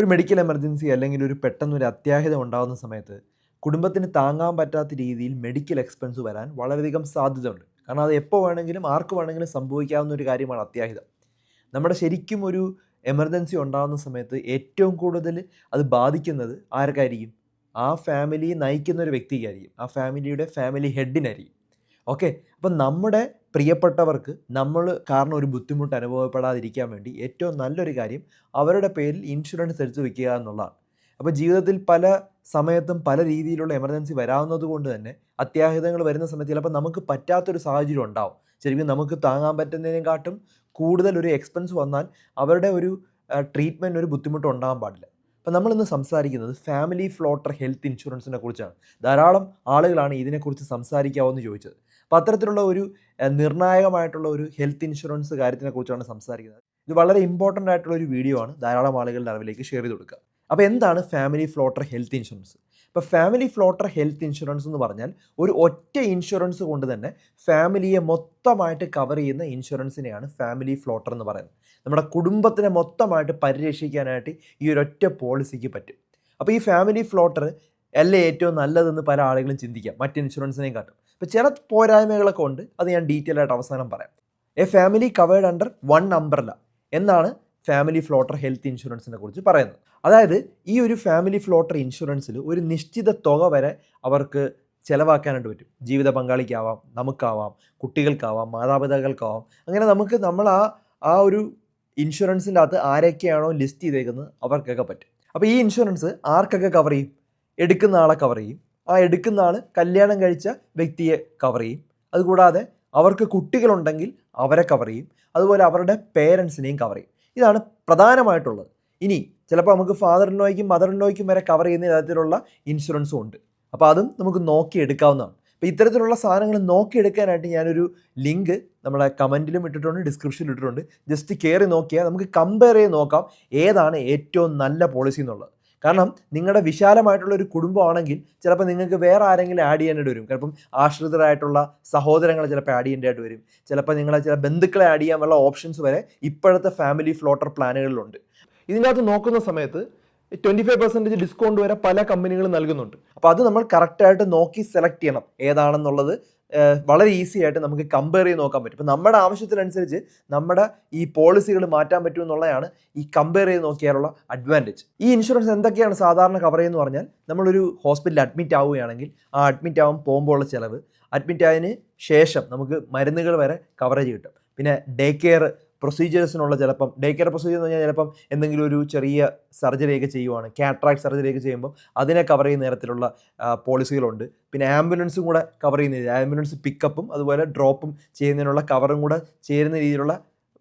ഒരു medical emergency അല്ലെങ്കിൽ ഒരു പെട്ടെന്നൊരു അത്യാഹിതം ഉണ്ടാകുന്ന സമയത്ത് കുടുംബത്തിന് താങ്ങാൻ പറ്റാത്ത രീതിയിൽ മെഡിക്കൽ എക്സ്പെൻസ് വരാൻ വളരെയധികം സാധ്യതയുണ്ട്. കാരണം അത് എപ്പോൾ വേണമെങ്കിലും ആർക്ക് വേണമെങ്കിലും സംഭവിക്കാവുന്ന ഒരു കാര്യമാണ് അത്യാഹിതം. നമ്മുടെ ശരിക്കും ഒരു എമർജൻസി ഉണ്ടാകുന്ന സമയത്ത് ഏറ്റവും കൂടുതൽ അത് ബാധിക്കുന്നത് ആർക്കായിരിക്കും? ആ ഫാമിലിയെ നയിക്കുന്ന ഒരു വ്യക്തിക്കായിരിക്കും. ആ ഫാമിലിയുടെ ഫാമിലി ഹെഡിനായിരിക്കും ഓക്കെ അപ്പം നമ്മുടെ പ്രിയപ്പെട്ടവർക്ക് നമ്മൾ കാരണം ഒരു ബുദ്ധിമുട്ട് അനുഭവപ്പെടാതിരിക്കാൻ വേണ്ടി ഏറ്റവും നല്ലൊരു കാര്യം അവരുടെ പേരിൽ ഇൻഷുറൻസ് എടുത്തു വെക്കുക എന്നുള്ളതാണ്. അപ്പോൾ ജീവിതത്തിൽ പല സമയത്തും പല രീതിയിലുള്ള എമർജൻസി വരാവുന്നത് കൊണ്ട് തന്നെ അത്യാഹിതങ്ങൾ വരുന്ന സമയത്ത് ചിലപ്പോൾ നമുക്ക് പറ്റാത്തൊരു സാഹചര്യം ഉണ്ടാവും. ശരിക്കും നമുക്ക് താങ്ങാൻ പറ്റുന്നതിനെക്കാട്ടും കൂടുതൽ ഒരു എക്സ്പെൻസ് വന്നാൽ അവരുടെ ഒരു ട്രീറ്റ്മെന്റ് ഒരു ബുദ്ധിമുട്ട് ഉണ്ടാകാൻ പാടില്ല. അപ്പം നമ്മളിന്ന് സംസാരിക്കുന്നത് ഫാമിലി ഫ്ലോട്ടർ ഹെൽത്ത് ഇൻഷുറൻസിനെ കുറിച്ചാണ്. ധാരാളം ആളുകളാണ് ഇതിനെക്കുറിച്ച് സംസാരിക്കാവോ എന്ന് ചോദിച്ചത്. അപ്പോൾ അത്തരത്തിലുള്ള ഒരു നിർണായകമായിട്ടുള്ള ഒരു ഹെൽത്ത് ഇൻഷുറൻസ് കാര്യത്തിനെ കുറിച്ചാണ് സംസാരിക്കുന്നത്. ഇത് വളരെ ഇമ്പോർട്ടന്റ് ആയിട്ടുള്ള ഒരു വീഡിയോ ആണ്. ധാരാളം ആളുകളുടെ അറിവിലേക്ക് ഷെയർ ചെയ്ത് കൊടുക്കുക. അപ്പോൾ എന്താണ് ഫാമിലി ഫ്ലോട്ടർ ഹെൽത്ത് ഇൻഷുറൻസ്? ഇപ്പോൾ ഫാമിലി ഫ്ലോട്ടർ ഹെൽത്ത് ഇൻഷുറൻസ് എന്ന് പറഞ്ഞാൽ ഒരു ഒറ്റ ഇൻഷുറൻസ് കൊണ്ട് തന്നെ ഫാമിലിയെ മൊത്തമായിട്ട് കവർ ചെയ്യുന്ന ഇൻഷുറൻസിനെയാണ് ഫാമിലി ഫ്ലോട്ടർ എന്ന് പറയുന്നത്. നമ്മുടെ കുടുംബത്തിനെ മൊത്തമായിട്ട് പരിരക്ഷിക്കാനായിട്ട് ഈ ഒരു ഒറ്റ പോളിസിക്ക് പറ്റും. അപ്പോൾ ഈ ഫാമിലി ഫ്ലോട്ടർ അല്ലേ ഏറ്റവും നല്ലതെന്ന് പല ആളുകളും ചിന്തിക്കാം. മറ്റ് ഇൻഷുറൻസിനെയും കാട്ടും. അപ്പോൾ ചില പോരായ്മകളൊക്കെ ഉണ്ട്. അത് ഞാൻ ഡീറ്റെയിൽ ആയിട്ട് അവസാനം പറയാം. A family covered under one umbrella എന്നാണ് ഫാമിലി ഫ്ലോട്ടർ ഹെൽത്ത് ഇൻഷുറൻസിനെ കുറിച്ച് പറയുന്നത്. അതായത് ഈ ഒരു ഫാമിലി ഫ്ലോട്ടർ ഇൻഷുറൻസിൽ ഒരു നിശ്ചിത തുക വരെ അവർക്ക് ചിലവാക്കാനായിട്ട് പറ്റും. ജീവിത പങ്കാളിക്കാവാം നമുക്കാവാം കുട്ടികൾക്കാവാം മാതാപിതാക്കൾക്കാവാം. അങ്ങനെ നമുക്ക് നമ്മൾ ആ ആ ഒരു ഇൻഷുറൻസിന്റെ അകത്ത് ആരൊക്കെയാണോ ലിസ്റ്റ് ചെയ്തേക്കുന്നത് അവർക്കൊക്കെ പറ്റും. അപ്പോൾ ഈ ഇൻഷുറൻസ് ആർക്കൊക്കെ കവർ ചെയ്യും? എടുക്കുന്ന ആളെ കവർ ചെയ്യും. ആ എടുക്കുന്ന ആൾ കല്യാണം കഴിച്ച വ്യക്തിയെ കവർ ചെയ്യും. അതുകൂടാതെ അവർക്ക് കുട്ടികളുണ്ടെങ്കിൽ അവരെ കവർ ചെയ്യും. അതുപോലെ അവരുടെ പേരൻസിനെയും കവർ ചെയ്യും. ഇതാണ് പ്രധാനമായിട്ടുള്ളത്. ഇനി ചിലപ്പോൾ നമുക്ക് ഫാദർ മദറിനോയ്ക്കും മദർ വരെ കവർ ചെയ്യുന്ന തരത്തിലുള്ള ഇൻഷുറൻസും ഉണ്ട്. അപ്പോൾ അതും നമുക്ക് നോക്കി എടുക്കാവുന്നതാണ്. അപ്പോൾ ഇത്തരത്തിലുള്ള സാധനങ്ങൾ നോക്കിയെടുക്കാനായിട്ട് ഞാനൊരു ലിങ്ക് നമ്മുടെ കമന്റിലും ഇട്ടിട്ടുണ്ട് ഡിസ്ക്രിപ്ഷനിലും ഇട്ടിട്ടുണ്ട്. ജസ്റ്റ് കയറി നോക്കിയാൽ നമുക്ക് കമ്പയർ ചെയ്ത് നോക്കാം. ഏതാണ് ഏറ്റവും നല്ല പോളിസി എന്നുള്ളത്. കാരണം നിങ്ങളുടെ വിശാലമായിട്ടുള്ള ഒരു കുടുംബമാണെങ്കിൽ ചിലപ്പോൾ നിങ്ങൾക്ക് വേറെ ആരെങ്കിലും ആഡ് ചെയ്യാനായിട്ട് വരും. ചിലപ്പം ആശ്രിതരായിട്ടുള്ള സഹോദരങ്ങളെ ചിലപ്പോൾ ആഡ് ചെയ്യേണ്ടതായിട്ട് വരും. ചിലപ്പോൾ നിങ്ങളെ ചില ബന്ധുക്കളെ ആഡ് ചെയ്യാനുള്ള ഓപ്ഷൻസ് വരെ ഇപ്പോഴത്തെ ഫാമിലി ഫ്ലോട്ടർ പ്ലാനുകളിലുണ്ട് ഇതിനകത്ത് നോക്കുന്ന സമയത്ത് ട്വന്റി ഫൈവ് പെർസെന്റേജ് ഡിസ്കൗണ്ട് വരെ പല കമ്പനികളും നൽകുന്നുണ്ട്. അപ്പോൾ അത് നമ്മൾ കറക്റ്റായിട്ട് നോക്കി സെലക്ട് ചെയ്യണം. ഏതാണെന്നുള്ളത് വളരെ ഈസി ആയിട്ട് നമുക്ക് കമ്പയർ ചെയ്ത് നോക്കാൻ പറ്റും. ഇപ്പം നമ്മുടെ ആവശ്യത്തിനനുസരിച്ച് നമ്മുടെ ഈ പോളിസികൾ മാറ്റാൻ പറ്റും എന്നുള്ളതാണ് ഈ കമ്പയർ ചെയ്ത് നോക്കിയാലുള്ള അഡ്വാന്റേജ് ഈ ഇൻഷുറൻസ് എന്തൊക്കെയാണ് സാധാരണ കവർ ചെയ്യുന്നത് പറഞ്ഞാൽ നമ്മളൊരു ഹോസ്പിറ്റലിൽ അഡ്മിറ്റ് ആവുകയാണെങ്കിൽ ആ അഡ്മിറ്റ് ആവാൻ പോകുമ്പോൾ ഉള്ള ചിലവ് അഡ്മിറ്റ് ആയതിന് ശേഷം നമുക്ക് മരുന്നുകൾ വരെ കവറേജ് കിട്ടും. പിന്നെ ഡേ കെയർ പ്രൊസീജിയേഴ്സിനുള്ള ചിലപ്പം ഡേ കെയർ പ്രൊസീജിയർ എന്ന് പറഞ്ഞാൽ ചിലപ്പം എന്തെങ്കിലും ഒരു ചെറിയ സർജറിയൊക്കെ ചെയ്യുവാണ്. കാട്രാക്ട് സർജറിയൊക്കെ ചെയ്യുമ്പോൾ അതിനെ കവർ ചെയ്യുന്ന തരത്തിലുള്ള പോളിസികളുണ്ട് പിന്നെ ആംബുലൻസും കൂടെ കവർ ചെയ്യുന്ന ആംബുലൻസ് പിക്കപ്പും അതുപോലെ ഡ്രോപ്പും ചെയ്യുന്നതിനുള്ള കവറും കൂടെ ചേരുന്ന രീതിയിലുള്ള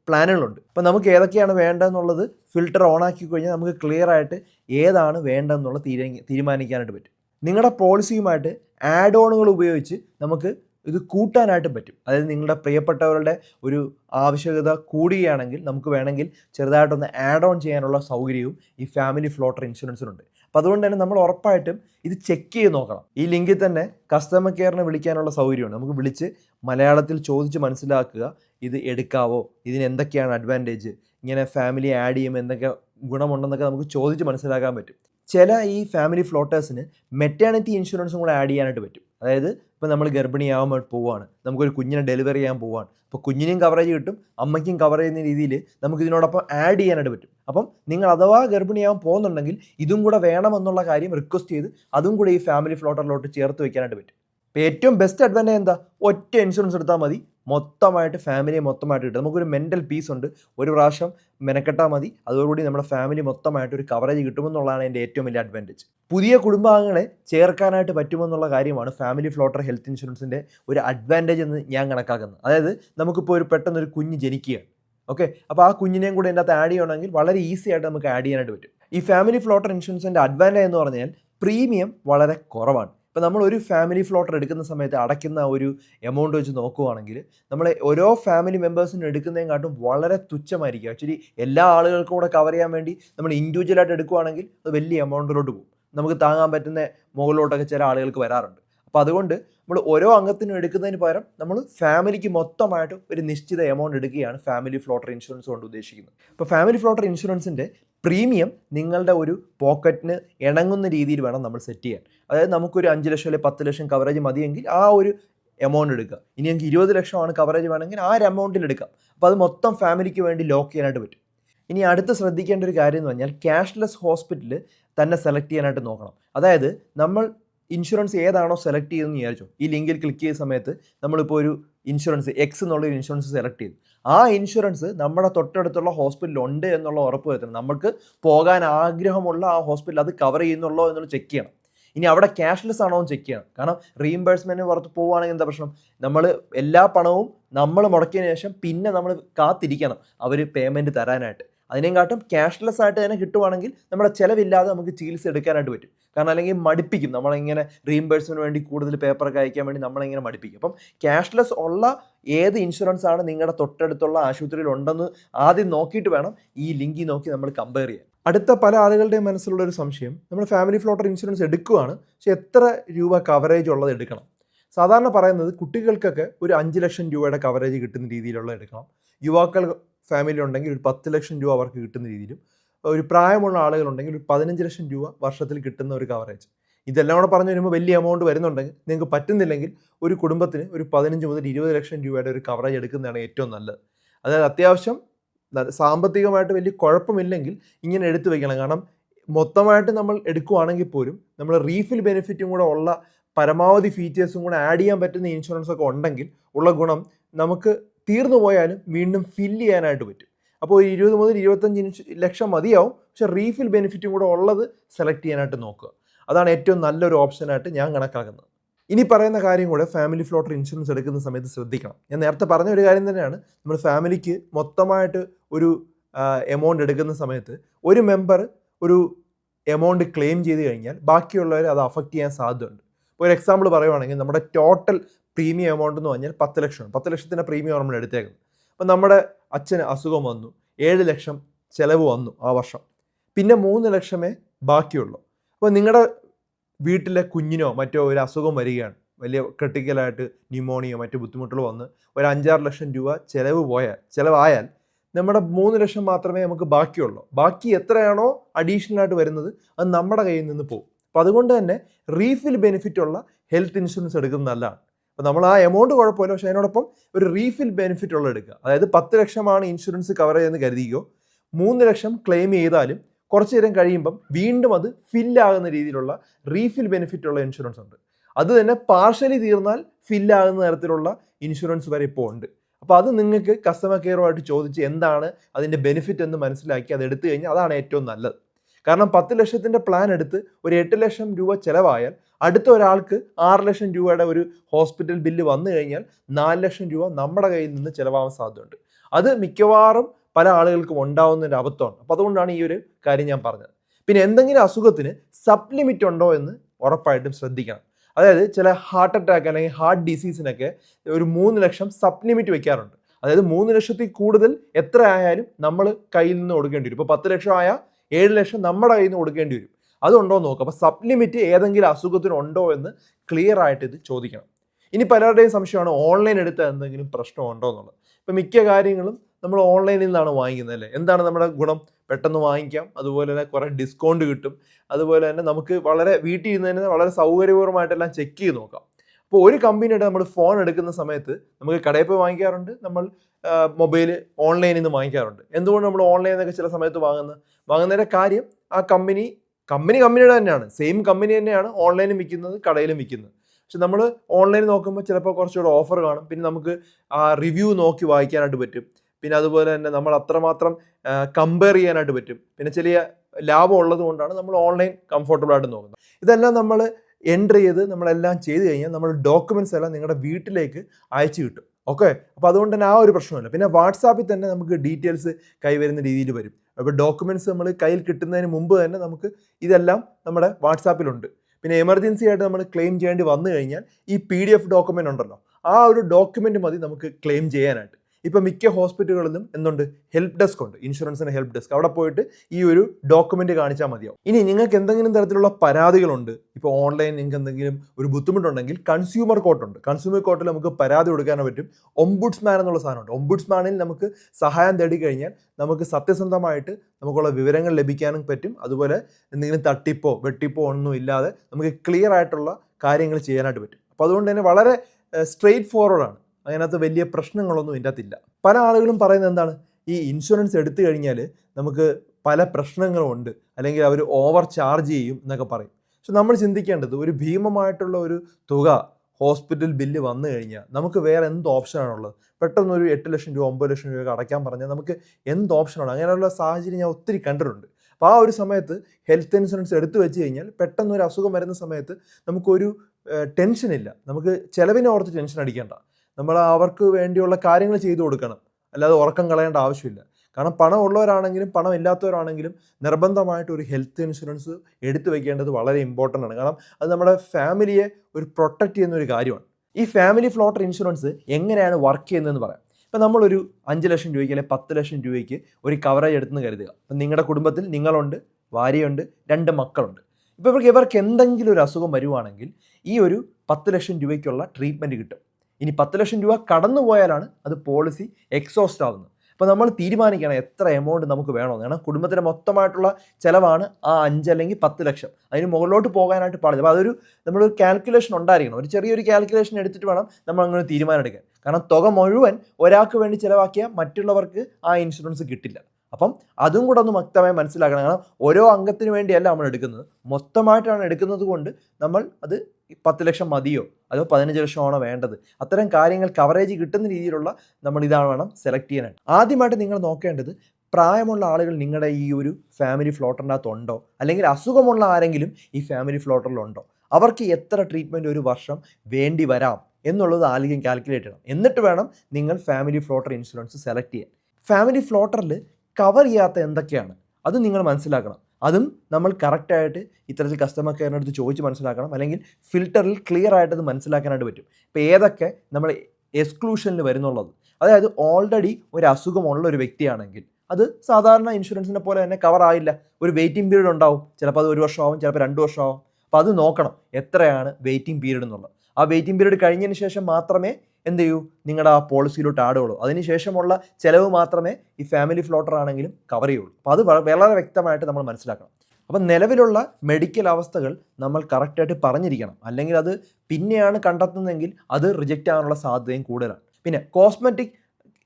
പ്ലാനുകളുണ്ട്. അപ്പോൾ നമുക്ക് ഏതൊക്കെയാണ് വേണ്ടതെന്നുള്ളത് ഫിൽട്ടർ ഓൺ ആക്കി കഴിഞ്ഞാൽ നമുക്ക് ക്ലിയർ ആയിട്ട് ഏതാണ് വേണ്ടതെന്നുള്ളത് തീരു തീരുമാനിക്കാനായിട്ട് പറ്റും. നിങ്ങളുടെ പോളിസിയുമായിട്ട് ആഡ് ഓണുകൾ ഉപയോഗിച്ച് നമുക്ക് ഇത് കൂട്ടാനായിട്ടും പറ്റും. അതായത് നിങ്ങളുടെ പ്രിയപ്പെട്ടവരുടെ ഒരു ആവശ്യകത കൂടുകയാണെങ്കിൽ നമുക്ക് വേണമെങ്കിൽ ചെറുതായിട്ടൊന്ന് ആഡ് ഓൺ ചെയ്യാനുള്ള സൗകര്യവും ഈ ഫാമിലി ഫ്ലോട്ടർ ഇൻഷുറൻസിനുണ്ട് അപ്പോൾ അതുകൊണ്ട് തന്നെ നമ്മൾ ഉറപ്പായിട്ടും ഇത് ചെക്ക് ചെയ്ത് നോക്കണം. ഈ ലിങ്കിൽ തന്നെ കസ്റ്റമർ കെയറിനെ വിളിക്കാനുള്ള സൗകര്യമുണ്ട്. നമുക്ക് വിളിച്ച് മലയാളത്തിൽ ചോദിച്ച് മനസ്സിലാക്കുക ഇത് എടുക്കാവോ ഇതിന് എന്തൊക്കെയാണ് അഡ്വാന്റേജ് ഇങ്ങനെ ഫാമിലി ആഡ് ചെയ്യുമ്പോൾ എന്തൊക്കെ ഗുണമുണ്ടെന്നൊക്കെ നമുക്ക് ചോദിച്ച് മനസ്സിലാക്കാൻ പറ്റും. ചില ഈ ഫാമിലി ഫ്ലോട്ടേഴ്സിന് മെറ്റേണിറ്റി ഇൻഷുറൻസും കൂടെ ആഡ് ചെയ്യാനായിട്ട് പറ്റും. അതായത് ഇപ്പോൾ നമ്മൾ ഗർഭിണിയാവാൻ പോവുകയാണ് നമുക്കൊരു കുഞ്ഞിനെ ഡെലിവറി ചെയ്യാൻ പോവുകയാണ് അപ്പോൾ കുഞ്ഞിനും കവറേജ് കിട്ടും അമ്മയ്ക്കും കവർ ചെയ്യുന്ന രീതിയിൽ നമുക്ക് ഇതിനോടൊപ്പം ആഡ് ചെയ്യാനായിട്ട് പറ്റും. അപ്പം നിങ്ങൾ അഥവാ ഗർഭിണിയാവാൻ പോകുന്നുണ്ടെങ്കിൽ ഇതും കൂടെ വേണമെന്നുള്ള കാര്യം റിക്വസ്റ്റ് ചെയ്ത് അതും കൂടെ ഈ ഫാമിലി ഫ്ലോട്ടറിലോട്ട് ചേർത്ത് വെക്കാനായിട്ട് പറ്റും. ഇപ്പോൾ ഏറ്റവും ബെസ്റ്റ് അഡ്വാന്റേജ് എന്താ? ഒറ്റ ഇൻഷുറൻസ് എടുത്താൽ മതി. മൊത്തമായിട്ട് ഫാമിലിയെ മൊത്തമായിട്ട് കിട്ടും. നമുക്കൊരു മെന്റൽ പീസ് ഉണ്ട്. ഒരു പ്രാവശ്യം മെനക്കെട്ടാൽ മതി. അതോടുകൂടി നമ്മുടെ ഫാമിലി മൊത്തമായിട്ട് ഒരു കവറേജ് കിട്ടുമെന്നുള്ളതാണ് എന്റെ ഏറ്റവും വലിയ അഡ്വാന്റേജ് പുതിയ കുടുംബാംഗങ്ങളെ ചേർക്കാനായിട്ട് പറ്റുമെന്നുള്ള കാര്യമാണ് ഫാമിലി ഫ്ലോട്ടർ ഹെൽത്ത് ഇൻഷുറൻസിന്റെ ഒരു അഡ്വാന്റേജ് എന്ന് ഞാൻ കണക്കാക്കുന്നത്. അതായത് നമുക്കിപ്പോൾ ഒരു പെട്ടെന്ന് ഒരു കുഞ്ഞ് ജനിക്കുകയാണ്. ഓക്കെ അപ്പോൾ ആ കുഞ്ഞിനെയും കൂടെ എന്റെ അകത്ത് ആഡ് ചെയ്യണമെങ്കിൽ വളരെ ഈസി ആയിട്ട് നമുക്ക് ആഡ് ചെയ്യാനായിട്ട് പറ്റും. ഈ ഫാമിലി ഫ്ലോട്ടർ ഇൻഷുറൻസിന്റെ അഡ്വാന്റേജ് എന്ന് പറഞ്ഞാൽ പ്രീമിയം വളരെ കുറവാണ്. ഇപ്പോൾ നമ്മൾ ഒരു ഫാമിലി ഫ്ലോട്ടർ എടുക്കുന്ന സമയത്ത് അടയ്ക്കുന്ന ഒരു എമൗണ്ട് വെച്ച് നോക്കുവാണെങ്കിൽ നമ്മൾ ഓരോ ഫാമിലി മെമ്പേഴ്സിനും എടുക്കുന്നതിനെക്കാട്ടും വളരെ തുച്ഛമായിരിക്കും. ആക്ച്വലി എല്ലാ ആളുകൾക്കും കൂടെ കവർ ചെയ്യാൻ വേണ്ടി നമ്മൾ ഇൻഡിവിജ്വലായിട്ട് എടുക്കുവാണെങ്കിൽ അത് വലിയ എമൗണ്ടിലോട്ട് പോകും. നമുക്ക് താങ്ങാൻ പറ്റുന്ന മുകളിലോട്ടൊക്കെ ചില ആളുകൾക്ക് വരാറുണ്ട്. അപ്പോൾ അതുകൊണ്ട് നമ്മൾ ഓരോ അംഗത്തിനും എടുക്കുന്നതിന് പകരം നമ്മൾ ഫാമിലിക്ക് മൊത്തമായിട്ട് ഒരു നിശ്ചിത എമൗണ്ട് എടുക്കുകയാണ് ഫാമിലി ഫ്ലോട്ടർ ഇൻഷുറൻസ് കൊണ്ട് ഉദ്ദേശിക്കുന്നത്. അപ്പോൾ ഫാമിലി ഫ്ലോട്ടർ ഇൻഷുറൻസിന്റെ പ്രീമിയം നിങ്ങളുടെ ഒരു പോക്കറ്റിന് ഇണങ്ങുന്ന രീതിയിൽ വേണം നമ്മൾ സെറ്റ് ചെയ്യാൻ. അതായത് നമുക്കൊരു അഞ്ച് ലക്ഷം അല്ലെങ്കിൽ പത്ത് ലക്ഷം കവറേജ് മതിയെങ്കിൽ ആ ഒരു എമൗണ്ട് എടുക്കുക. ഇനി ഞങ്ങൾക്ക് ഇരുപത് ലക്ഷമാണ് കവറേജ് വേണമെങ്കിൽ ആ ഒരു എമൗണ്ടിൽ എടുക്കാം. അപ്പോൾ അത് മൊത്തം ഫാമിലിക്ക് വേണ്ടി ലോക്ക് ചെയ്യാനായിട്ട് പറ്റും. ഇനി അടുത്ത് ശ്രദ്ധിക്കേണ്ട ഒരു കാര്യം എന്ന് പറഞ്ഞാൽ ക്യാഷ്ലെസ് ഹോസ്പിറ്റൽ തന്നെ സെലക്ട് ചെയ്യാനായിട്ട് നോക്കണം. അതായത് നമ്മൾ ഇൻഷുറൻസ് ഏതാണോ സെലക്ട് ചെയ്തെന്ന് വിചാരിച്ചു. ഈ ലിങ്കിൽ ക്ലിക്ക് ചെയ്ത സമയത്ത് നമ്മളിപ്പോൾ ഒരു ഇൻഷുറൻസ് എക്സ് എന്നുള്ളൊരു ഇൻഷുറൻസ് സെലക്ട് ചെയ്തു. ആ ഇൻഷുറൻസ് നമ്മുടെ തൊട്ടടുത്തുള്ള ഹോസ്പിറ്റലിൽ ഉണ്ട് എന്നുള്ള ഉറപ്പ് വരുത്തണം. നമുക്ക് പോകാൻ ആഗ്രഹമുള്ള ആ ഹോസ്പിറ്റൽ അത് കവർ ചെയ്യുന്നുള്ളോ എന്നുള്ളത് ചെക്ക് ചെയ്യണം. ഇനി അവിടെ ക്യാഷ്ലെസ് ആണോ എന്ന് ചെക്ക് ചെയ്യണം. കാരണം റീഇംബേഴ്സ്മെന്റ് പുറത്ത് പോവുകയാണെങ്കിൽ എന്താ പ്രശ്നം? നമ്മൾ എല്ലാ പണവും നമ്മൾ മുടക്കിയതിന് ശേഷം പിന്നെ നമ്മൾ കാത്തിരിക്കണം. അവർ പേയ്മെന്റ് തരാനായിട്ട്. അതിനെക്കാട്ടും ക്യാഷ്ലെസ് ആയിട്ട് തന്നെ കിട്ടുവാണെങ്കിൽ നമ്മുടെ ചിലവില്ലാതെ നമുക്ക് ചികിത്സ എടുക്കാനായിട്ട് പറ്റും. കാരണം അല്ലെങ്കിൽ മടിപ്പിക്കും. നമ്മളിങ്ങനെ റീംബേഴ്സിന് വേണ്ടി കൂടുതൽ പേപ്പറൊക്കെ അയക്കാൻ വേണ്ടി നമ്മളിങ്ങനെ മടിപ്പിക്കും. അപ്പം ക്യാഷ്ലെസ് ഉള്ള ഏത് ഇൻഷുറൻസ് ആണ് നിങ്ങളുടെ തൊട്ടടുത്തുള്ള ആശുപത്രിയിൽ ഉണ്ടെന്ന് ആദ്യം നോക്കിയിട്ട് വേണം ഈ ലിങ്കിൽ നോക്കി നമ്മൾ കമ്പയർ ചെയ്യാൻ. അടുത്ത പല ആളുകളുടെയും മനസ്സിലുള്ള ഒരു സംശയം നമ്മൾ ഫാമിലി ഫ്ലോട്ടർ ഇൻഷുറൻസ് എടുക്കുകയാണ് പക്ഷേ എത്ര രൂപ കവറേജ് ഉള്ളത് എടുക്കണം? സാധാരണ പറയുന്നത് കുട്ടികൾക്കൊക്കെ ഒരു അഞ്ച് ലക്ഷം രൂപയുടെ കവറേജ് കിട്ടുന്ന രീതിയിലുള്ള എടുക്കണം. യുവാക്കൾ ഫാമിലി ഉണ്ടെങ്കിൽ ഒരു പത്ത് ലക്ഷം രൂപ അവർക്ക് കിട്ടുന്ന രീതിയിലും ഒരു പ്രായമുള്ള ആളുകളുണ്ടെങ്കിൽ ഒരു പതിനഞ്ച് ലക്ഷം രൂപ വർഷത്തിൽ കിട്ടുന്ന ഒരു കവറേജ് ഇതെല്ലാം കൂടെ പറഞ്ഞു വരുമ്പോൾ വലിയ എമൗണ്ട് വരുന്നുണ്ടെങ്കിൽ നിങ്ങൾക്ക് പറ്റുന്നില്ലെങ്കിൽ ഒരു കുടുംബത്തിന് ഒരു പതിനഞ്ച് മുതൽ ഇരുപത് ലക്ഷം രൂപയുടെ ഒരു കവറേജ് എടുക്കുന്നതാണ് ഏറ്റവും നല്ലത്. അതായത് അത്യാവശ്യം സാമ്പത്തികമായിട്ട് വലിയ കുഴപ്പമില്ലെങ്കിൽ ഇങ്ങനെ എടുത്തു വെക്കണം. കാരണം മൊത്തമായിട്ട് നമ്മൾ എടുക്കുവാണെങ്കിൽ പോലും നമ്മൾ റീഫിൽ ബെനിഫിറ്റും കൂടെ ഉള്ള പരമാവധി ഫീച്ചേഴ്സും കൂടെ ആഡ് ചെയ്യാൻ പറ്റുന്ന ഇൻഷുറൻസ് ഒക്കെ ഉണ്ടെങ്കിൽ ഉള്ള ഗുണം നമുക്ക് തീർന്നു പോയാലും വീണ്ടും ഫില്ല് ചെയ്യാനായിട്ട് പറ്റും. അപ്പോൾ ഒരു ഇരുപത് മുതൽ ഇരുപത്തഞ്ച് ഇൻഷ് ലക്ഷം മതിയാവും. പക്ഷെ റീഫിൽ ബെനിഫിറ്റും കൂടെ ഉള്ളത് സെലക്ട് ചെയ്യാനായിട്ട് നോക്കുക. അതാണ് ഏറ്റവും നല്ലൊരു ഓപ്ഷനായിട്ട് ഞാൻ കണക്കാക്കുന്നത്. ഇനി പറയുന്ന കാര്യം കൂടെ ഫാമിലി ഫ്ലോട്ടർ ഇൻഷുറൻസ് എടുക്കുന്ന സമയത്ത് ശ്രദ്ധിക്കണം. ഞാൻ നേരത്തെ പറഞ്ഞ ഒരു കാര്യം തന്നെയാണ്. നമ്മൾ ഫാമിലിക്ക് മൊത്തമായിട്ട് ഒരു എമൗണ്ട് എടുക്കുന്ന സമയത്ത് ഒരു മെമ്പർ ഒരു എമൗണ്ട് ക്ലെയിം ചെയ്ത് കഴിഞ്ഞാൽ ബാക്കിയുള്ളവരെ അത് അഫക്റ്റ് ചെയ്യാൻ സാധ്യതയുണ്ട്. ഇപ്പോൾ ഒരു എക്സാമ്പിൾ പറയുവാണെങ്കിൽ നമ്മുടെ ടോട്ടൽ പ്രീമിയം എമൗണ്ട് എന്ന് പറഞ്ഞാൽ പത്ത് ലക്ഷമാണ് പത്ത് ലക്ഷത്തിന്റെ പ്രീമിയം നമ്മൾ എടുത്തേക്കുന്നത്. അപ്പം നമ്മുടെ അച്ഛന് അസുഖം വന്നു. ഏഴ് ലക്ഷം ചിലവ് വന്നു ആ വർഷം. പിന്നെ മൂന്ന് ലക്ഷമേ ബാക്കിയുള്ളൂ. അപ്പോൾ നിങ്ങളുടെ വീട്ടിലെ കുഞ്ഞിനോ മറ്റോ ഒരു അസുഖം വരികയാണ്. വലിയ ക്രിട്ടിക്കലായിട്ട് ന്യൂമോണിയോ മറ്റു ബുദ്ധിമുട്ടുകൾ വന്ന് ഒരു അഞ്ചാറ് ലക്ഷം രൂപ ചിലവ് പോയാൽ ചിലവായാൽ നമ്മുടെ മൂന്ന് ലക്ഷം മാത്രമേ നമുക്ക് ബാക്കിയുള്ളൂ. ബാക്കി എത്രയാണോ അഡീഷണൽ ആയിട്ട് വരുന്നത് അത് നമ്മുടെ കയ്യിൽ നിന്ന് പോകും. അപ്പോൾ അതുകൊണ്ട് തന്നെ റീഫിൽ ബെനിഫിറ്റ് ഉള്ള ഹെൽത്ത് ഇൻഷുറൻസ് എടുക്കുന്നത് നല്ലതാണ്. അപ്പോൾ നമ്മൾ ആ എമൗണ്ട് കുഴപ്പമില്ല. പക്ഷേ അതിനോടൊപ്പം ഒരു റീഫിൽ ബെനിഫിറ്റ് ഉള്ള എടുക്കുക. അതായത് പത്ത് ലക്ഷമാണ് ഇൻഷുറൻസ് കവർ ചെയ്യുന്നത് കരുതിയോ മൂന്ന് ലക്ഷം ക്ലെയിം ചെയ്താലും കുറച്ച് നേരം കഴിയുമ്പം വീണ്ടും അത് ഫില്ലാകുന്ന രീതിയിലുള്ള റീഫിൽ ബെനിഫിറ്റ് ഉള്ള ഇൻഷുറൻസ് ഉണ്ട്. അത് തന്നെ പാർഷ്യലി തീർന്നാൽ ഫില്ലാകുന്ന തരത്തിലുള്ള ഇൻഷുറൻസ് വരെ ഇപ്പോൾ ഉണ്ട്. അപ്പോൾ അത് നിങ്ങൾക്ക് കസ്റ്റമർ കെയറുമായിട്ട് ചോദിച്ച് എന്താണ് അതിന്റെ ബെനിഫിറ്റ് എന്ന് മനസ്സിലാക്കി അത് എടുത്തു കഴിഞ്ഞാൽ അതാണ് ഏറ്റവും നല്ലത്. കാരണം പത്ത് ലക്ഷത്തിന്റെ പ്ലാൻ എടുത്ത് ഒരു എട്ട് ലക്ഷം രൂപ ചിലവായാൽ അടുത്ത ഒരാൾക്ക് ആറ് ലക്ഷം രൂപയുടെ ഒരു ഹോസ്പിറ്റൽ ബില്ല് വന്നു കഴിഞ്ഞാൽ നാല് ലക്ഷം രൂപ നമ്മുടെ കയ്യിൽ നിന്ന് ചിലവാകാൻ സാധ്യതയുണ്ട്. അത് മിക്കവാറും പല ആളുകൾക്കും ഉണ്ടാവുന്ന ഒരു അബദ്ധമാണ്. അപ്പോൾ അതുകൊണ്ടാണ് ഈ ഒരു കാര്യം ഞാൻ പറഞ്ഞത്. പിന്നെ എന്തെങ്കിലും അസുഖത്തിന് സബ് ലിമിറ്റ് ഉണ്ടോ എന്ന് ഉറപ്പായിട്ടും ശ്രദ്ധിക്കണം. അതായത് ചില ഹാർട്ട് അറ്റാക്ക് അല്ലെങ്കിൽ ഹാർട്ട് ഡിസീസിനൊക്കെ ഒരു മൂന്ന് ലക്ഷം സബ് ലിമിറ്റ് വെക്കാറുണ്ട്. അതായത് മൂന്ന് ലക്ഷത്തിൽ കൂടുതൽ എത്ര ആയാലും നമ്മൾ കയ്യിൽ നിന്ന് കൊടുക്കേണ്ടി വരും. ഇപ്പോൾ പത്ത് ലക്ഷം ആയാൽ ഏഴ് ലക്ഷം നമ്മുടെ കയ്യിൽ നിന്ന് കൊടുക്കേണ്ടി വരും. അതുണ്ടോ എന്ന് നോക്കുക അപ്പോൾ സപ്ലിമിറ്റ് ഏതെങ്കിലും അസുഖത്തിന് ഉണ്ടോ എന്ന് ക്ലിയർ ആയിട്ട് ഇത് ചോദിക്കണം. ഇനി പലരുടെയും സംശയമാണ് ഓൺലൈൻ എടുത്ത എന്തെങ്കിലും പ്രശ്നമുണ്ടോ എന്നുള്ളത്. ഇപ്പം മിക്ക കാര്യങ്ങളും നമ്മൾ ഓൺലൈനിൽ നിന്നാണ് വാങ്ങിക്കുന്നത് അല്ലേ? എന്താണ് നമ്മുടെ ഗുണം? പെട്ടെന്ന് വാങ്ങിക്കാം. അതുപോലെ തന്നെ കുറേ ഡിസ്കൗണ്ട് കിട്ടും. അതുപോലെ തന്നെ നമുക്ക് വളരെ വീട്ടിൽ ഇരുന്ന് തന്നെ വളരെ സൗകര്യപൂർവമായിട്ടെല്ലാം ചെക്ക് ചെയ്ത് നോക്കാം. അപ്പോൾ ഒരു കമ്പനിയുടെ നമ്മൾ ഫോൺ എടുക്കുന്ന സമയത്ത് നമുക്ക് കടയിൽ പോയി വാങ്ങിക്കാറുണ്ട്. നമ്മൾ മൊബൈൽ ഓൺലൈനിൽ നിന്ന് വാങ്ങിക്കാറുണ്ട്. എന്തുകൊണ്ട് നമ്മൾ ഓൺലൈനിൽ നിന്നൊക്കെ ചില സമയത്ത് വാങ്ങുന്നത് വാങ്ങുന്നതിന്റെ കാര്യം ആ കമ്പനി കമ്പനി കമ്പനിയുടെ തന്നെയാണ്. സെയിം കമ്പനി തന്നെയാണ് ഓൺലൈനും വിൽക്കുന്നത് കടയിലും വിൽക്കുന്നത്. പക്ഷെ നമ്മൾ ഓൺലൈനിൽ നോക്കുമ്പോൾ ചിലപ്പോൾ കുറച്ചുകൂടെ ഓഫർ കാണും. പിന്നെ നമുക്ക് ആ റിവ്യൂ നോക്കി വായിക്കാനായിട്ട് പറ്റും. പിന്നെ അതുപോലെ തന്നെ നമ്മൾ അത്രമാത്രം കമ്പയർ ചെയ്യാനായിട്ട് പറ്റും. പിന്നെ ചെറിയ ലാഭം ഉള്ളത് കൊണ്ടാണ് നമ്മൾ ഓൺലൈൻ കംഫർട്ടബിൾ ആയിട്ട് നോക്കുന്നത്. ഇതെല്ലാം നമ്മൾ എൻട്രി ചെയ്ത് നമ്മളെല്ലാം ചെയ്ത് കഴിഞ്ഞാൽ നമ്മൾ ഡോക്യുമെന്റ്സ് എല്ലാം നിങ്ങളുടെ വീട്ടിലേക്ക് അയച്ചു കിട്ടും. ഓക്കെ അപ്പോൾ അതുകൊണ്ട് തന്നെ ആ ഒരു പ്രശ്നമില്ല. പിന്നെ വാട്സാപ്പിൽ തന്നെ നമുക്ക് ഡീറ്റെയിൽസ് കൈവരുന്ന രീതിയിൽ വരും. അപ്പോൾ ഡോക്യുമെന്റ്സ് നമ്മൾ കയ്യിൽ കിട്ടുന്നതിന് മുമ്പ് തന്നെ നമുക്ക് ഇതെല്ലാം നമ്മുടെ വാട്സാപ്പിലുണ്ട് പിന്നെ എമർജൻസി ആയിട്ട് നമ്മൾ ക്ലെയിം ചെയ്യേണ്ടി വന്നു കഴിഞ്ഞാൽ ഈ പി ഡി എഫ് ഡോക്യുമെന്റ് ഉണ്ടല്ലോ ആ ഒരു ഡോക്യുമെന്റ് മതി നമുക്ക് ക്ലെയിം ചെയ്യാനായിട്ട്. ഇപ്പം മിക്ക ഹോസ്പിറ്റലുകളിലും എന്തുണ്ട്? ഹെൽപ്പ് ഡെസ്ക് ഉണ്ട്. ഇൻഷുറൻസിന്റെ ഹെൽപ്പ് ഡെസ്ക് അവിടെ പോയിട്ട് ഈ ഒരു ഡോക്യുമെന്റ് കാണിച്ചാൽ മതിയാവും. ഇനി നിങ്ങൾക്ക് എന്തെങ്കിലും തരത്തിലുള്ള പരാതികളുണ്ട്? ഇപ്പോൾ ഓൺലൈൻ നിങ്ങൾക്ക് എന്തെങ്കിലും ഒരു ബുദ്ധിമുട്ടുണ്ടെങ്കിൽ കൺസ്യൂമർ കോർട്ടുണ്ട് കൺസ്യൂമർ കോർട്ടിൽ നമുക്ക് പരാതി കൊടുക്കാൻ പറ്റും. ഒംബുഡ്സ്മാൻ എന്നുള്ള സാധനമുണ്ട് ഒംബുഡ്സ്മാനിൽ നമുക്ക് സഹായം തേടി കഴിഞ്ഞാൽ നമുക്ക് സത്യസന്ധമായിട്ട് നമുക്കുള്ള വിവരങ്ങൾ ലഭിക്കാനും പറ്റും. അതുപോലെ എന്തെങ്കിലും തട്ടിപ്പോ വെട്ടിപ്പോ ഒന്നും ഇല്ലാതെ നമുക്ക് ക്ലിയർ ആയിട്ടുള്ള കാര്യങ്ങൾ ചെയ്യാനായിട്ട് പറ്റും. അപ്പോൾ അതുകൊണ്ട് തന്നെ വളരെ സ്ട്രെയിറ്റ് ഫോർവേഡ് ആണ്. അതിനകത്ത് വലിയ പ്രശ്നങ്ങളൊന്നും ഇതിന്റെ അകത്തില്ല പല ആളുകളും പറയുന്നത് എന്താണ്? ഈ ഇൻഷുറൻസ് എടുത്തു കഴിഞ്ഞാൽ നമുക്ക് പല പ്രശ്നങ്ങളും ഉണ്ട് അല്ലെങ്കിൽ അവർ ഓവർ ചാർജ് ചെയ്യും എന്നൊക്കെ പറയും. പക്ഷെ നമ്മൾ ചിന്തിക്കേണ്ടത് ഒരു ഭീമമായിട്ടുള്ള ഒരു തുക ഹോസ്പിറ്റൽ ബില്ല് വന്നു കഴിഞ്ഞാൽ നമുക്ക് വേറെ എന്ത് ഓപ്ഷനാണുള്ളത്? പെട്ടെന്ന് ഒരു എട്ട് ലക്ഷം രൂപ ഒമ്പത് ലക്ഷം രൂപ അടയ്ക്കാൻ പറഞ്ഞാൽ നമുക്ക് എന്ത് ഓപ്ഷനാണ്? അങ്ങനെയുള്ള സാഹചര്യം ഞാൻ ഒത്തിരി കണ്ടിട്ടുണ്ട്. അപ്പോൾ ആ ഒരു സമയത്ത് ഹെൽത്ത് ഇൻഷുറൻസ് എടുത്തു വെച്ച് കഴിഞ്ഞാൽ പെട്ടെന്ന് ഒരു അസുഖം വരുന്ന സമയത്ത് നമുക്കൊരു ടെൻഷനില്ല. നമുക്ക് ചിലവിനെ ഓർത്ത് ടെൻഷൻ അടിക്കേണ്ട. നമ്മൾ അവർക്ക് വേണ്ടിയുള്ള കാര്യങ്ങൾ ചെയ്തു കൊടുക്കണം. അല്ലാതെ ഉറക്കം കളയേണ്ട ആവശ്യമില്ല. കാരണം പണം ഉള്ളവരാണെങ്കിലും പണം ഇല്ലാത്തവരാണെങ്കിലും നിർബന്ധമായിട്ട് ഒരു ഹെൽത്ത് ഇൻഷുറൻസ് എടുത്തു വെക്കേണ്ടത് വളരെ ഇമ്പോർട്ടന്റ് ആണ്. കാരണം അത് നമ്മുടെ ഫാമിലിയെ ഒരു പ്രൊട്ടക്റ്റ് ചെയ്യുന്ന ഒരു കാര്യമാണ്. ഈ ഫാമിലി ഫ്ലോട്ടർ ഇൻഷുറൻസ് എങ്ങനെയാണ് വർക്ക് ചെയ്യുന്നതെന്ന് പറയാം. ഇപ്പം നമ്മളൊരു അഞ്ച് ലക്ഷം രൂപയ്ക്ക് അല്ലെങ്കിൽ പത്ത് ലക്ഷം രൂപയ്ക്ക് ഒരു കവറേജ് എടുത്തെന്ന് കരുതുക. അപ്പം നിങ്ങളുടെ കുടുംബത്തിൽ നിങ്ങളുണ്ട് ഭാര്യയുണ്ട് രണ്ട് മക്കളുണ്ട്. ഇപ്പോൾ ഇവർക്ക് ഇവർക്ക് എന്തെങ്കിലും ഒരു അസുഖം വരുവാണെങ്കിൽ ഈ ഒരു പത്ത് ലക്ഷം രൂപയ്ക്കുള്ള ട്രീറ്റ്മെന്റ് കിട്ടും. ഇനി പത്ത് ലക്ഷം രൂപ കടന്നു പോയാലാണ് അത് പോളിസി എക്സോസ്റ്റ് ആവുന്നത്. അപ്പോൾ നമ്മൾ തീരുമാനിക്കണം എത്ര എമൗണ്ട് നമുക്ക് വേണമെന്ന്. കാരണം കുടുംബത്തിന്റെ മൊത്തമായിട്ടുള്ള ചിലവാണ് ആ അഞ്ച് അല്ലെങ്കിൽ പത്ത് ലക്ഷം. അതിന് മുകളിലോട്ട് പോകാനായിട്ട് പാടില്ല. അപ്പോൾ അതൊരു നമ്മളൊരു കാൽക്കുലേഷൻ ഉണ്ടായിരിക്കണം. ഒരു ചെറിയൊരു കാൽക്കുലേഷൻ എടുത്തിട്ട് വേണം നമ്മൾ അങ്ങനെ തീരുമാനം എടുക്കാൻ. കാരണം തുക മുഴുവൻ ഒരാൾക്ക് വേണ്ടി ചിലവാക്കിയാൽ മറ്റുള്ളവർക്ക് ആ ഇൻഷുറൻസ് കിട്ടില്ല. അപ്പം അതും കൂടെ ഒന്ന് വ്യക്തമായി മനസ്സിലാക്കണം. കാരണം ഓരോ അംഗത്തിന് വേണ്ടിയല്ല നമ്മൾ എടുക്കുന്നത്. മൊത്തമായിട്ടാണ് എടുക്കുന്നത് കൊണ്ട് നമ്മൾ അത് പത്ത് ലക്ഷം മതിയോ? അതോ പതിനഞ്ച് ലക്ഷമാണോ വേണ്ടത്? അത്തരം കാര്യങ്ങൾ കവറേജ് കിട്ടുന്ന രീതിയിലുള്ള നമ്മൾ ഇതാണ് വേണം സെലക്ട് ചെയ്യാനായിട്ട്. ആദ്യമായിട്ട് നിങ്ങൾ നോക്കേണ്ടത് പ്രായമുള്ള ആളുകൾ നിങ്ങളുടെ ഈ ഒരു ഫാമിലി ഫ്ലോട്ടറിനകത്ത് ഉണ്ടോ അല്ലെങ്കിൽ അസുഖമുള്ള ആരെങ്കിലും ഈ ഫാമിലി ഫ്ലോട്ടറിലുണ്ടോ അവർക്ക് എത്ര ട്രീറ്റ്മെന്റ് ഒരു വർഷം വേണ്ടി വരാം എന്നുള്ളത് ആദ്യം കാൽക്കുലേറ്റ് ചെയ്യണം. എന്നിട്ട് വേണം നിങ്ങൾ ഫാമിലി ഫ്ലോട്ടർ ഇൻഷുറൻസ് സെലക്ട് ചെയ്യാൻ. ഫാമിലി ഫ്ലോട്ടറിൽ കവർ ചെയ്യാത്ത എന്തൊക്കെയാണ്? അത് നിങ്ങൾ മനസ്സിലാക്കണം. അതും നമ്മൾ കറക്റ്റായിട്ട് ഇത്തരത്തിൽ കസ്റ്റമർ കെയറിന്റെ അടുത്ത് ചോദിച്ച് മനസ്സിലാക്കണം. അല്ലെങ്കിൽ ഫിൽറ്ററിൽ ക്ലിയർ ആയിട്ട് അത് മനസ്സിലാക്കാനായിട്ട് പറ്റും. ഇപ്പോൾ ഏതൊക്കെ നമ്മൾ എക്സ്ക്ലൂഷനിൽ വരുന്നുള്ളത്? അതായത് ഓൾറെഡി ഒരു അസുഖമുള്ള ഒരു വ്യക്തിയാണെങ്കിൽ അത് സാധാരണ ഇൻഷുറൻസിനെ പോലെ തന്നെ കവർ ആയില്ല. ഒരു വെയിറ്റിംഗ് പീരീഡ് ഉണ്ടാവും. ചിലപ്പോൾ അത് ഒരു വർഷമാവും ചിലപ്പോൾ രണ്ട് വർഷമാവും. അപ്പോൾ അത് നോക്കണം എത്രയാണ് വെയിറ്റിംഗ് പീരീഡ് എന്നുള്ളത്. ആ വെയിറ്റിംഗ് പീരീഡ് കഴിഞ്ഞതിന് ശേഷം മാത്രമേ എന്ത് ചെയ്യൂ? നിങ്ങളുടെ ആ പോളിസിയിലോട്ട് ആടുകയുള്ളൂ അതിനുശേഷമുള്ള ചിലവ് മാത്രമേ ഈ ഫാമിലി ഫ്ലോട്ടർ ആണെങ്കിലും കവർ ചെയ്യുള്ളൂ. അപ്പോൾ അത് വളരെ വ്യക്തമായിട്ട് നമ്മൾ മനസ്സിലാക്കണം. അപ്പം നിലവിലുള്ള മെഡിക്കൽ അവസ്ഥകൾ നമ്മൾ കറക്റ്റായിട്ട് പറഞ്ഞിരിക്കണം. അല്ലെങ്കിൽ അത് പിന്നെയാണ് കണ്ടെത്തുന്നതെങ്കിൽ അത് റിജക്റ്റ് ആകാനുള്ള സാധ്യതയും കൂടുതലാണ്. പിന്നെ കോസ്മെറ്റിക്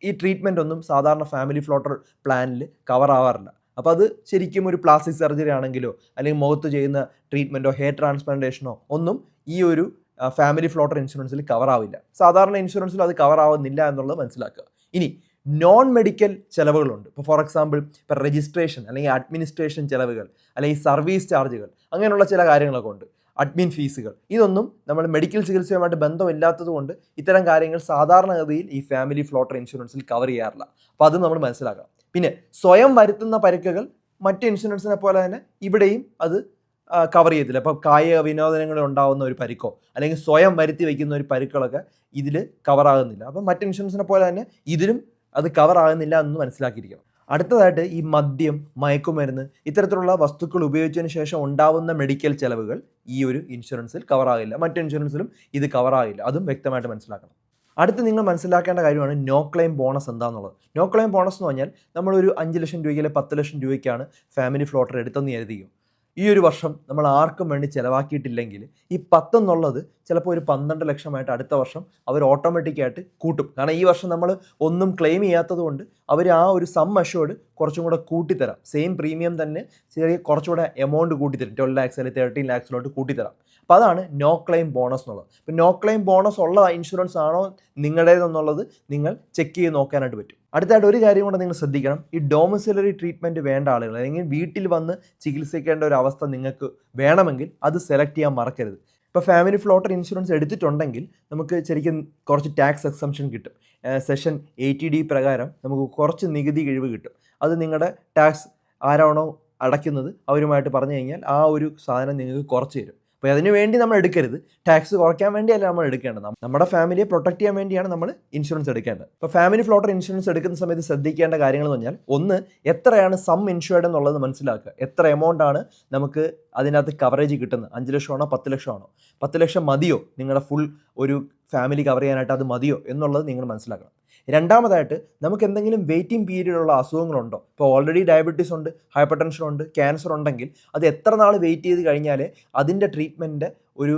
ഈ ട്രീറ്റ്മെന്റ് ഒന്നും സാധാരണ ഫാമിലി ഫ്ലോട്ടർ പ്ലാനിൽ കവർ ആവാറില്ല. അപ്പോൾ അത് ശരിക്കും ഒരു പ്ലാസ്റ്റിക് സർജറി ആണെങ്കിലോ അല്ലെങ്കിൽ മുഖത്ത് ചെയ്യുന്ന ട്രീറ്റ്മെന്റോ ഹെയർ ട്രാൻസ്പ്ലാന്റേഷനോ ഒന്നും ഈ ഒരു ഫാമിലി ഫ്ലോട്ടർ ഇൻഷുറൻസിൽ കവർ ആവില്ല. സാധാരണ ഇൻഷുറൻസിൽ അത് കവർ ആവുന്നില്ല എന്നുള്ളത് മനസ്സിലാക്കുക. ഇനി നോൺ മെഡിക്കൽ ചിലവുകളുണ്ട്. ഇപ്പോൾ ഫോർ എക്സാമ്പിൾ ഇപ്പോൾ രജിസ്ട്രേഷൻ അല്ലെങ്കിൽ അഡ്മിനിസ്ട്രേഷൻ ചിലവുകൾ അല്ലെങ്കിൽ സർവീസ് ചാർജുകൾ അങ്ങനെയുള്ള ചില കാര്യങ്ങളൊക്കെ ഉണ്ട്. അഡ്മിൻ ഫീസുകൾ ഇതൊന്നും നമ്മൾ മെഡിക്കൽ ചികിത്സയുമായിട്ട് ബന്ധമില്ലാത്തതുകൊണ്ട് ഇത്തരം കാര്യങ്ങൾ സാധാരണഗതിയിൽ ഈ ഫാമിലി ഫ്ലോട്ടർ ഇൻഷുറൻസിൽ കവർ ചെയ്യാറില്ല. അപ്പോൾ അത് നമ്മൾ മനസ്സിലാക്കണം. പിന്നെ സ്വയം വരുത്തുന്ന പരുക്കുകൾ മറ്റ് ഇൻഷുറൻസിനെ പോലെ തന്നെ ഇവിടെയും അത് കവർ ചെയ്തില്ല അപ്പോൾ കായിക വിനോദനങ്ങളിൽ ഉണ്ടാകുന്ന ഒരു പരിക്കോ അല്ലെങ്കിൽ സ്വയം വരുത്തി വയ്ക്കുന്ന ഒരു പരിക്കുകളൊക്കെ ഇതിൽ കവറാകുന്നില്ല അപ്പം മറ്റ് ഇൻഷുറൻസിനെ പോലെ തന്നെ ഇതിലും അത് കവറാകുന്നില്ല എന്ന് മനസ്സിലാക്കിയിരിക്കണം. അടുത്തതായിട്ട് ഈ മദ്യം മയക്കുമരുന്ന് ഇത്തരത്തിലുള്ള വസ്തുക്കൾ ഉപയോഗിച്ചതിന് ശേഷം ഉണ്ടാവുന്ന മെഡിക്കൽ ചെലവുകൾ ഈ ഒരു ഇൻഷുറൻസിൽ കവറാകില്ല മറ്റു ഇൻഷുറൻസിലും ഇത് കവറാകില്ല അതും വ്യക്തമായിട്ട് മനസ്സിലാക്കണം. അടുത്ത് നിങ്ങൾ മനസ്സിലാക്കേണ്ട കാര്യമാണ് നോ ക്ലെയിം ബോണസ് എന്താണെന്നുള്ളത് നോ ക്ലെയിം ബോണസ് എന്ന് പറഞ്ഞാൽ നമ്മളൊരു അഞ്ച് ലക്ഷം രൂപയ്ക്ക് അല്ലെങ്കിൽ പത്ത് ലക്ഷം രൂപയ്ക്കാണ് ഫാമിലി ഫ്ലോട്ടർ എടുത്തെന്ന് കരുതിയോ ഈ ഒരു വർഷം നമ്മൾ ആർക്കും വേണ്ടി ചിലവാക്കിയിട്ടില്ലെങ്കിൽ ഈ പത്തെന്നുള്ളത് ചിലപ്പോൾ ഒരു പന്ത്രണ്ട് ലക്ഷമായിട്ട് അടുത്ത വർഷം അവർ ഓട്ടോമാറ്റിക്കായിട്ട് കൂട്ടും. കാരണം ഈ വർഷം നമ്മൾ ഒന്നും ക്ലെയിം ചെയ്യാത്തത് കൊണ്ട് അവർ ആ ഒരു സം അഷ്യോർഡ് കുറച്ചും കൂടെ കൂട്ടിത്തരാം. സെയിം പ്രീമിയം തന്നെ ചെറിയ കുറച്ചുകൂടെ എമൗണ്ട് കൂട്ടിത്തരും. ട്വൽവ് ലാക്സ് അല്ലെങ്കിൽ തേർട്ടീൻ ലാക്സിലോട്ട് കൂട്ടിത്തരാം. അപ്പോൾ അതാണ് നോ ക്ലെയിം ബോണസ് എന്നുള്ളത്. ഇപ്പോൾ നോ ക്ലെയിം ബോണസ് ഉള്ള ഇൻഷുറൻസ് ആണോ നിങ്ങളുടേതെന്നുള്ളത് നിങ്ങൾ ചെക്ക് ചെയ്ത് നോക്കാനായിട്ട് പറ്റും. അടുത്തായിട്ട് ഒരു കാര്യം കൂടെ നിങ്ങൾ ശ്രദ്ധിക്കണം. ഈ ഡോമിസിലറി ട്രീറ്റ്മെന്റ് വേണ്ട ആളുകൾ അല്ലെങ്കിൽ വീട്ടിൽ വന്ന് ചികിത്സിക്കേണ്ട ഒരു അവസ്ഥ നിങ്ങൾക്ക് വേണമെങ്കിൽ അത് സെലക്ട് ചെയ്യാൻ മറക്കരുത്. ഇപ്പോൾ ഫാമിലി ഫ്ലോട്ടർ ഇൻഷുറൻസ് എടുത്തിട്ടുണ്ടെങ്കിൽ നമുക്ക് ശരിക്കും കുറച്ച് ടാക്സ് എക്സംഷൻ കിട്ടും. സെഷൻ എയ്റ്റി ഡി പ്രകാരം നമുക്ക് കുറച്ച് നികുതി കിഴിവ് കിട്ടും. അത് നിങ്ങളുടെ ടാക്സ് ആരാണോ അടയ്ക്കുന്നത് അവരുമായിട്ട് പറഞ്ഞു കഴിഞ്ഞാൽ ആ ഒരു സാധനം നിങ്ങൾക്ക് കുറച്ച് തരും. അപ്പോൾ അതിന് വേണ്ടി നമ്മൾ എടുക്കരുത്. ടാക്സ് കുറയ്ക്കാൻ വേണ്ടിയല്ല നമ്മൾ എടുക്കേണ്ടത്. നമ്മുടെ ഫാമിലിയെ പ്രൊട്ടക്ട് ചെയ്യാൻ വേണ്ടിയാണ് നമ്മൾ ഇൻഷുറൻസ് എടുക്കേണ്ടത്. അപ്പോൾ ഫാമിലി ഫ്ലോട്ടർ ഇൻഷുറൻസ് എടുക്കുന്ന സമയത്ത് ശ്രദ്ധിക്കേണ്ട കാര്യങ്ങൾ എന്ന് പറഞ്ഞാൽ ഒന്ന് എത്രയാണ് സം ഇൻഷുർഡ് എന്നുള്ളത് മനസ്സിലാക്കുക. എത്ര എമൗണ്ട് ആണ് നമുക്ക് അതിനകത്ത് കവറേജ് കിട്ടുന്നത്? അഞ്ച് ലക്ഷമാണോ പത്ത് ലക്ഷമാണോ പത്ത് ലക്ഷം മതിയോ? നിങ്ങളുടെ ഫുൾ ഒരു ഫാമിലി കവർ ചെയ്യാനായിട്ട് അത് മതിയോ എന്നുള്ളത് നിങ്ങൾ മനസ്സിലാക്കണം. രണ്ടാമതായിട്ട് നമുക്ക് എന്തെങ്കിലും വെയിറ്റിംഗ് പീരീഡുള്ള അസുഖങ്ങളുണ്ടോ? ഇപ്പോൾ ഓൾറെഡി ഡയബറ്റീസ് ഉണ്ട് ഹൈപ്പർ ടെൻഷൻ ഉണ്ട് ക്യാൻസർ ഉണ്ടെങ്കിൽ അത് എത്ര നാൾ വെയിറ്റ് ചെയ്ത് കഴിഞ്ഞാൽ അതിന്റെ ട്രീറ്റ്മെന്റ് ഒരു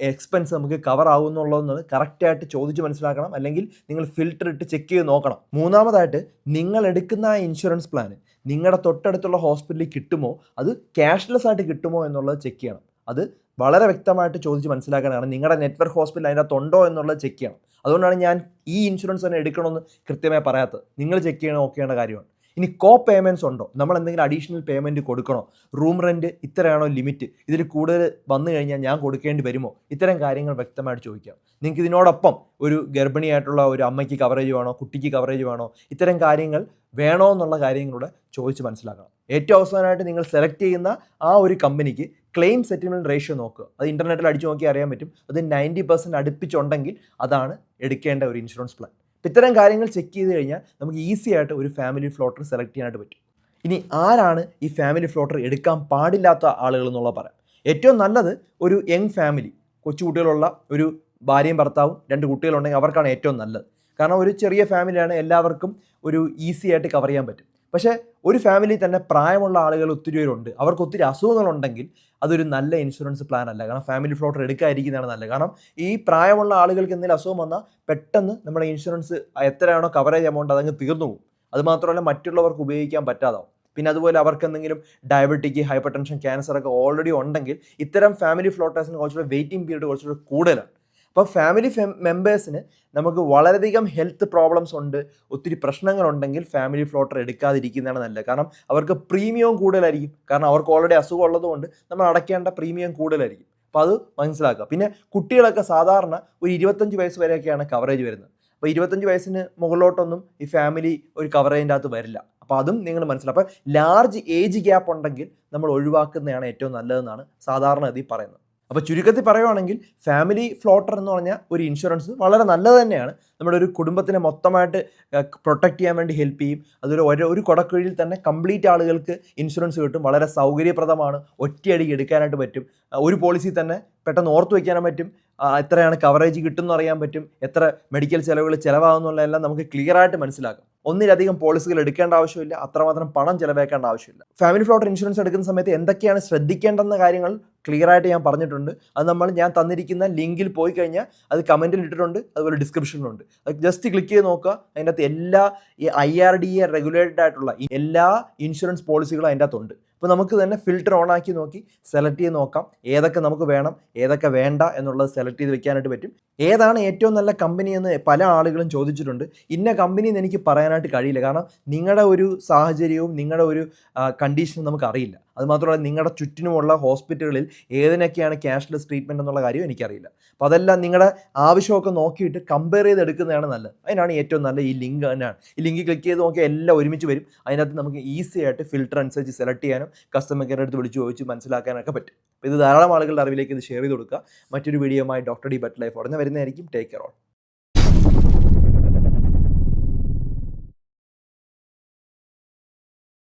എക്സ്പെൻസ് നമുക്ക് കവർ ആകുന്നുള്ളതെന്ന് കറക്റ്റായിട്ട് ചോദിച്ച് മനസ്സിലാക്കണം. അല്ലെങ്കിൽ നിങ്ങൾ ഫിൽറ്റർ ഇട്ട് ചെക്ക് ചെയ്ത് നോക്കണം. മൂന്നാമതായിട്ട് നിങ്ങൾ എടുക്കുന്ന ഇൻഷുറൻസ് പ്ലാൻ നിങ്ങളുടെ തൊട്ടടുത്തുള്ള ഹോസ്പിറ്റലിൽ കിട്ടുമോ? അത് ക്യാഷ്ലെസ് ആയിട്ട് കിട്ടുമോ എന്നുള്ളത് ചെക്ക് ചെയ്യണം. അത് വളരെ വ്യക്തമായിട്ട് ചോദിച്ച് മനസ്സിലാക്കാനാണ് നിങ്ങളുടെ നെറ്റ്വർക്ക് ഹോസ്പിറ്റൽ അതിന്റെ ഉണ്ടോ എന്നുള്ളത് ചെക്ക് ചെയ്യണം. അതുകൊണ്ടാണ് ഞാൻ ഈ ഇൻഷുറൻസ് തന്നെ എടുക്കണമെന്ന് കൃത്യമായി പറയാത്തത്. നിങ്ങൾ ചെക്ക് ചെയ്യണം നോക്കേണ്ട കാര്യമാണ്. ഇനി കോ പേയ്മെന്റ്സ് ഉണ്ടോ? നമ്മൾ എന്തെങ്കിലും അഡീഷണൽ പേയ്മെന്റ് കൊടുക്കണോ? റൂം റെന്റ് ഇത്രയാണോ ലിമിറ്റ് ഇതിൽ കൂടുതൽ വന്നു കഴിഞ്ഞാൽ ഞാൻ കൊടുക്കേണ്ടി വരുമോ? ഇത്തരം കാര്യങ്ങൾ വ്യക്തമായിട്ട് ചോദിക്കാം. നിങ്ങൾക്ക് ഇതിനോടൊപ്പം ഒരു ഗർഭിണിയായിട്ടുള്ള ഒരു അമ്മയ്ക്ക് കവറേജ് വേണോ? കുട്ടിക്ക് കവറേജ് വേണോ? ഇത്തരം കാര്യങ്ങൾ വേണോ എന്നുള്ള കാര്യങ്ങളൂടെ ചോദിച്ച് മനസ്സിലാക്കണം. ഏറ്റവും അവസാനമായിട്ട് നിങ്ങൾ സെലക്ട് ചെയ്യുന്ന ആ ഒരു കമ്പനിക്ക് ക്ലെയിം സെറ്റിൽമെന്റ് റേഷ്യോ നോക്കുക അത് ഇന്റർനെറ്റിൽ അടിച്ചു നോക്കി അറിയാൻ പറ്റും. അത് നയന്റി പെർസെന്റ് അടുപ്പിച്ചുണ്ടെങ്കിൽ അതാണ് എടുക്കേണ്ട ഒരു ഇൻഷുറൻസ് പ്ലാൻ ഇത്തരം കാര്യങ്ങൾ ചെക്ക് ചെയ്ത് കഴിഞ്ഞാൽ നമുക്ക് ഈസി ആയിട്ട് ഒരു ഫാമിലി ഫ്ലോട്ടർ സെലക്ട് ചെയ്യാനായിട്ട് പറ്റും. ഇനി ആരാണ് ഈ ഫാമിലി ഫ്ലോട്ടർ എടുക്കാൻ പാടില്ലാത്ത ആളുകൾ എന്നുള്ള പറയാം. ഏറ്റവും നല്ലത് ഒരു യങ് ഫാമിലി കൊച്ചുകുട്ടികളുള്ള ഒരു ഭാര്യയും ഭർത്താവും രണ്ട് കുട്ടികളുണ്ടെങ്കിൽ അവർക്കാണ് ഏറ്റവും നല്ലത്. കാരണം ഒരു ചെറിയ ഫാമിലിയാണ് എല്ലാവർക്കും ഒരു ഈസി ആയിട്ട് കവർ ചെയ്യാൻ പറ്റും. പക്ഷേ ഒരു ഫാമിലി തന്നെ പ്രായമുള്ള ആളുകൾ ഒത്തിരി പേരുണ്ട്. അവർക്ക് ഒത്തിരി അസുഖങ്ങളുണ്ടെങ്കിൽ അതൊരു നല്ല ഇൻഷുറൻസ് പ്ലാൻ അല്ല. കാരണം ഫാമിലി ഫ്ലോട്ടർ എടുക്കാതിരിക്കുന്നതാണ് നല്ലത്. കാരണം ഈ പ്രായമുള്ള ആളുകൾക്ക് എന്തെങ്കിലും അസുഖം വന്നാൽ പെട്ടെന്ന് നമ്മുടെ ഇൻഷുറൻസ് എത്രയാണോ കവറേജ് എമൗണ്ട് അതങ്ങ് തീർന്നു പോകും. അതുമാത്രമല്ല മറ്റുള്ളവർക്ക് ഉപയോഗിക്കാൻ പറ്റാതാവും. പിന്നെ അതുപോലെ അവർക്ക് എന്തെങ്കിലും ഡയബറ്റിക് ഹൈപ്പർ ടെൻഷൻ ക്യാൻസർ ഒക്കെ ഓൾറെഡി ഉണ്ടെങ്കിൽ ഇത്തരം ഫാമിലി ഫ്ലോട്ടേഴ്സിന് കുറച്ചുകൂടെ വെയിറ്റിംഗ് പീരീഡ് കുറച്ചുകൂടെ കൂടുതലാണ്. അപ്പോൾ ഫാമിലി മെമ്പേഴ്സിന് നമുക്ക് വളരെയധികം ഹെൽത്ത് പ്രോബ്ലംസ് ഉണ്ട് ഒത്തിരി പ്രശ്നങ്ങളുണ്ടെങ്കിൽ ഫാമിലി ഫ്ലോട്ടർ എടുക്കാതിരിക്കുന്നതാണ് നല്ലത്. കാരണം അവർക്ക് പ്രീമിയവും കൂടുതലായിരിക്കും. കാരണം അവർക്ക് ഓൾറെഡി അസുഖം ഉള്ളതുകൊണ്ട് നമ്മൾ അടയ്ക്കേണ്ട പ്രീമിയം കൂടുതലായിരിക്കും. അപ്പോൾ അത് മനസ്സിലാക്കുക. പിന്നെ കുട്ടികളൊക്കെ സാധാരണ ഒരു ഇരുപത്തഞ്ച് വയസ്സ് വരെയൊക്കെയാണ് കവറേജ് വരുന്നത്. അപ്പോൾ ഇരുപത്തഞ്ച് വയസ്സിന് മുകളിലോട്ടൊന്നും ഈ ഫാമിലി ഒരു കവറേജിന്റെ അകത്ത് വരില്ല. അപ്പോൾ അതും നിങ്ങൾ മനസ്സിലാക്കുക ലാർജ് ഏജ് ഗ്യാപ്പ് ഉണ്ടെങ്കിൽ നമ്മൾ ഒഴിവാക്കുന്നതാണ് ഏറ്റവും നല്ലതെന്നാണ് സാധാരണ ഗതി പറയുന്നത്. അപ്പോൾ ചുരുക്കത്തിൽ പറയുവാണെങ്കിൽ ഫാമിലി ഫ്ലോട്ടർ എന്ന് പറഞ്ഞ ഒരു ഇൻഷുറൻസ് വളരെ നല്ലത് തന്നെയാണ്. നമ്മുടെ ഒരു കുടുംബത്തിനെ മൊത്തമായിട്ട് പ്രൊട്ടക്ട് ചെയ്യാൻ വേണ്ടി ഹെൽപ്പ് ചെയ്യും. അതൊരു ഒരു ഒരു കൊടക്കുഴിയിൽ തന്നെ കംപ്ലീറ്റ് ആളുകൾക്ക് ഇൻഷുറൻസ് കിട്ടും. വളരെ സൗകര്യപ്രദമാണ്. ഒറ്റയടിക്ക് എടുക്കാനായിട്ട് പറ്റും. ഒരു പോളിസി തന്നെ പെട്ടെന്ന് ഓർത്ത് വയ്ക്കാനും പറ്റും. എത്രയാണ് കവറേജ് കിട്ടുമെന്ന് അറിയാൻ പറ്റും എത്ര മെഡിക്കൽ ചിലവുകൾ ചിലവാകുന്നുള്ളതെല്ലാം നമുക്ക് ക്ലിയർ ആയിട്ട് മനസ്സിലാക്കാം. ഒന്നിലധികം പോളിസികൾ എടുക്കേണ്ട ആവശ്യമില്ല അത്രമാത്രം പണം ചിലവേക്കേണ്ട ആവശ്യമില്ല. ഫാമിലി ഫ്ലോട്ടർ ഇൻഷുറൻസ് എടുക്കുന്ന സമയത്ത് എന്തൊക്കെയാണ് ശ്രദ്ധിക്കേണ്ടെന്ന കാര്യങ്ങൾ ക്ലിയർ ആയിട്ട് ഞാൻ പറഞ്ഞിട്ടുണ്ട്. അത് നമ്മൾ ഞാൻ തന്നിരിക്കുന്ന ലിങ്കിൽ പോയി കഴിഞ്ഞാൽ അത് കമന്റിൽ ഇട്ടിട്ടുണ്ട് അതുപോലെ ഡിസ്ക്രിപ്ഷനിലുണ്ട് അത് ജസ്റ്റ് ക്ലിക്ക് ചെയ്ത് നോക്കുക. അതിന്റെ അകത്ത് എല്ലാ ഈ I R D A regulated ആയിട്ടുള്ള എല്ലാ ഇൻഷുറൻസ് പോളിസികളും അതിന്റെ അകത്തുണ്ട്. അപ്പോൾ നമുക്ക് തന്നെ ഫിൽറ്റർ ഓൺ ആക്കി നോക്കി സെലക്ട് ചെയ്ത് നോക്കാം. ഏതൊക്കെ നമുക്ക് വേണം ഏതൊക്കെ വേണ്ട എന്നുള്ളത് സെലക്ട് ചെയ്ത് വെക്കാനായിട്ട് പറ്റും. ഏതാണ് ഏറ്റവും നല്ല കമ്പനി എന്ന് പല ആളുകളും ചോദിച്ചിട്ടുണ്ട്. ഇന്ന കമ്പനി എന്ന് എനിക്ക് പറയാനായിട്ട് കഴിയില്ല. കാരണം നിങ്ങളുടെ ഒരു സാഹചര്യവും നിങ്ങളുടെ ഒരു കണ്ടീഷനും നമുക്ക് അറിയില്ല. അതുമാത്രമല്ല നിങ്ങളുടെ ചുറ്റിനുമുള്ള ഹോസ്പിറ്റലുകളിൽ ഏതിനൊക്കെയാണ് ക്യാഷ്ലെസ് ട്രീറ്റ്മെന്റ് എന്നുള്ള കാര്യം എനിക്കറിയില്ല. അപ്പോൾ അതെല്ലാം നിങ്ങളുടെ ആവശ്യമൊക്കെ നോക്കിയിട്ട് കമ്പയർ ചെയ്ത് എടുക്കുന്നതാണ് നല്ലത്. അതിനാണ് ഏറ്റവും നല്ല ഈ ലിങ്ക് തന്നെയാണ്. ഈ ലിങ്ക് ക്ലിക്ക് ചെയ്ത് നോക്കിയാൽ എല്ലാം ഒരുമിച്ച് വരും. അതിനകത്ത് നമുക്ക് ഈസി ആയിട്ട് ഫിൽറ്റർ അനുസരിച്ച് സെലക്ട് ചെയ്യാനും കസ്റ്റമർ കെയർ അടുത്ത് വിളിച്ച് ചോദിച്ച് മനസ്സിലാക്കാനൊക്കെ പറ്റും. ഇത് ധാരാളം ആളുകളുടെ അറിവിലേക്ക് ഇത് ഷെയർ ചെയ്ത് കൊടുക്കുക. മറ്റൊരു വീഡിയോയുമായി ഡോക്ടർ ഡി ബട്ട് ലൈഫ് ഉടനെ വരുന്നതായിരിക്കും. Take care all